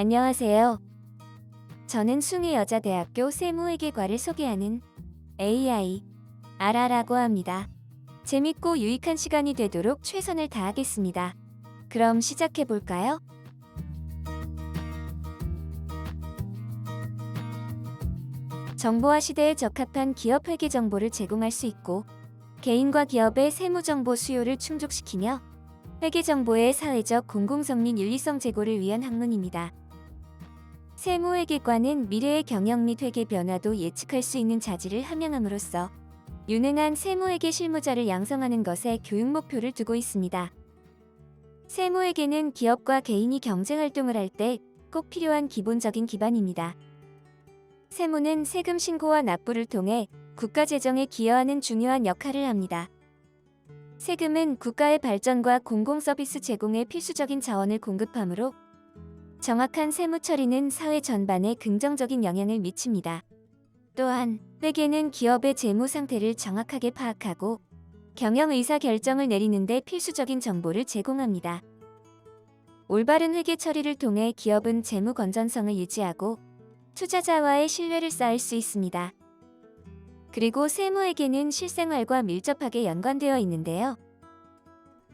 안녕하세요. 저는 숭이여자대학교 세무회계과를 소개하는 AI 아라라고 합니다. 재밌고 유익한 시간이 되도록 최선을 다하겠습니다. 그럼 시작해 볼까요? 정보화 시대에 적합한 기업 회계 정보를 제공할 수 있고 개인과 기업의 세무 정보 수요를 충족시키며 회계 정보의 사회적 공공성 및 윤리성 제고를 위한 학문입니다. 세무회계과는 미래의 경영 및 회계 변화도 예측할 수 있는 자질을 함양함으로써 유능한 세무회계 실무자를 양성하는 것에 교육 목표를 두고 있습니다. 세무회계는 기업과 개인이 경쟁 활동을 할 때 꼭 필요한 기본적인 기반입니다. 세무는 세금 신고와 납부를 통해 국가 재정에 기여하는 중요한 역할을 합니다. 세금은 국가의 발전과 공공 서비스 제공에 필수적인 자원을 공급하므로 정확한 세무 처리는 사회 전반에 긍정적인 영향을 미칩니다. 또한 회계는 기업의 재무 상태를 정확하게 파악하고 경영 의사 결정을 내리는데 필수적인 정보를 제공합니다. 올바른 회계 처리를 통해 기업은 재무 건전성을 유지하고 투자자와의 신뢰를 쌓을 수 있습니다. 그리고 세무회계는 실생활과 밀접하게 연관되어 있는데요.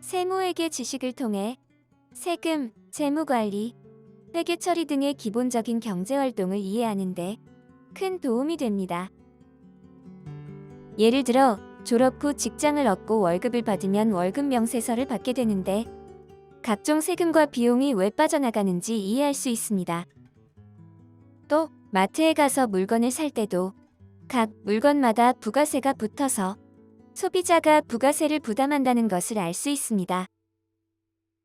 세무회계 지식을 통해 세금, 재무관리, 회계 처리 등의 기본적인 경제 활동을 이해하는데 큰 도움이 됩니다. 예를 들어 졸업 후 직장을 얻고 월급을 받으면 월급 명세서를 받게 되는데 각종 세금과 비용이 왜 빠져나가는지 이해할 수 있습니다. 또 마트에 가서 물건을 살 때도 각 물건마다 부가세가 붙어서 소비자가 부가세를 부담한다는 것을 알 수 있습니다.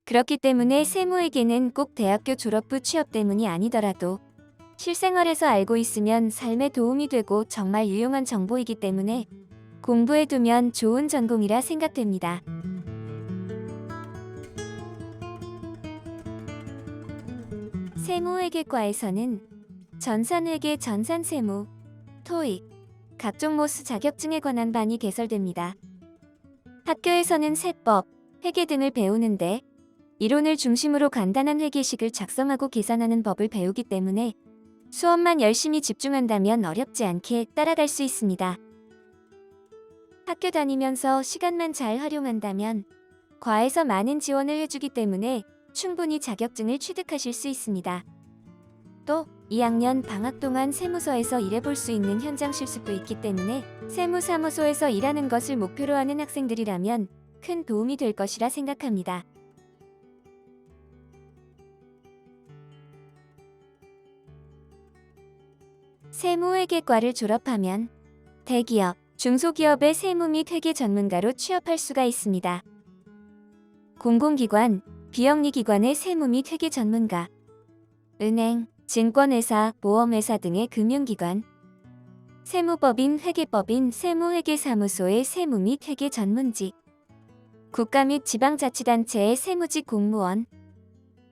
그렇기 때문에 세무회계는 꼭 대학교 졸업 후 취업 때문이 아니더라도 실생활에서 알고 있으면 삶에 도움이 되고 정말 유용한 정보이기 때문에 공부해두면 좋은 전공이라 생각됩니다. 세무회계과에서는 전산회계 전산세무, 토익, 각종 모스 자격증에 관한 반이 개설됩니다. 학교에서는 세법, 회계 등을 배우는데 이론을 중심으로 간단한 회계식을 작성하고 계산하는 법을 배우기 때문에 수업만 열심히 집중한다면 어렵지 않게 따라갈 수 있습니다. 학교 다니면서 시간만 잘 활용한다면 과에서 많은 지원을 해주기 때문에 충분히 자격증을 취득하실 수 있습니다. 또 2학년 방학 동안 세무서에서 일해볼 수 있는 현장 실습도 있기 때문에 세무사무소에서 일하는 것을 목표로 하는 학생들이라면 큰 도움이 될 것이라 생각합니다. 세무회계과를 졸업하면 대기업, 중소기업의 세무 및 회계 전문가로 취업할 수가 있습니다. 공공기관, 비영리기관의 세무 및 회계 전문가, 은행, 증권회사, 보험회사 등의 금융기관, 세무법인, 회계법인, 세무회계사무소의 세무 및 회계 전문직, 국가 및 지방자치단체의 세무직 공무원,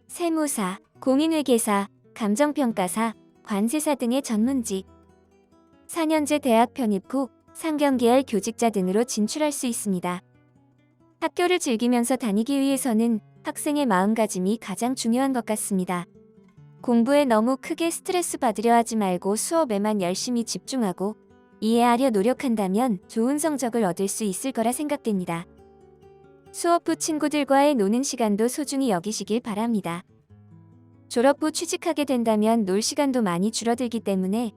세무사, 공인회계사, 감정평가사, 관세사 등의 전문직, 4년제 대학 편입 후 상경계열 교직자 등으로 진출할 수 있습니다. 학교를 즐기면서 다니기 위해서는 학생의 마음가짐이 가장 중요한 것 같습니다. 공부에 너무 크게 스트레스 받으려 하지 말고 수업에만 열심히 집중하고 이해하려 노력한다면 좋은 성적을 얻을 수 있을 거라 생각됩니다. 수업 후 친구들과의 노는 시간도 소중히 여기시길 바랍니다. 졸업 후 취직하게 된다면 놀 시간도 많이 줄어들기 때문에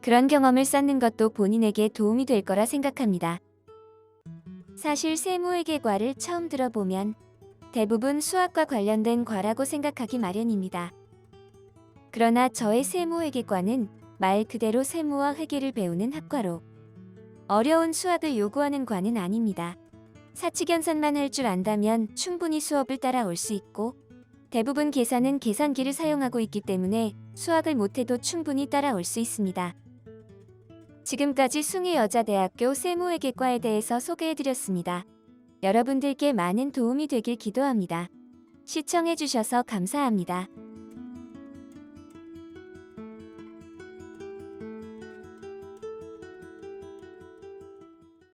그런 경험을 쌓는 것도 본인에게 도움이 될 거라 생각합니다. 사실 세무회계과를 처음 들어보면 대부분 수학과 관련된 과라고 생각하기 마련입니다. 그러나 저의 세무회계과는 말 그대로 세무와 회계를 배우는 학과로 어려운 수학을 요구하는 과는 아닙니다. 사치견산만 할 줄 안다면 충분히 수업을 따라올 수 있고 대부분 계산은 계산기를 사용하고 있기 때문에 수학을 못해도 충분히 따라올 수 있습니다. 지금까지 숭이여자대학교 세무회계과에 대해서 소개해드렸습니다. 여러분들께 많은 도움이 되길 기도합니다. 시청해주셔서 감사합니다.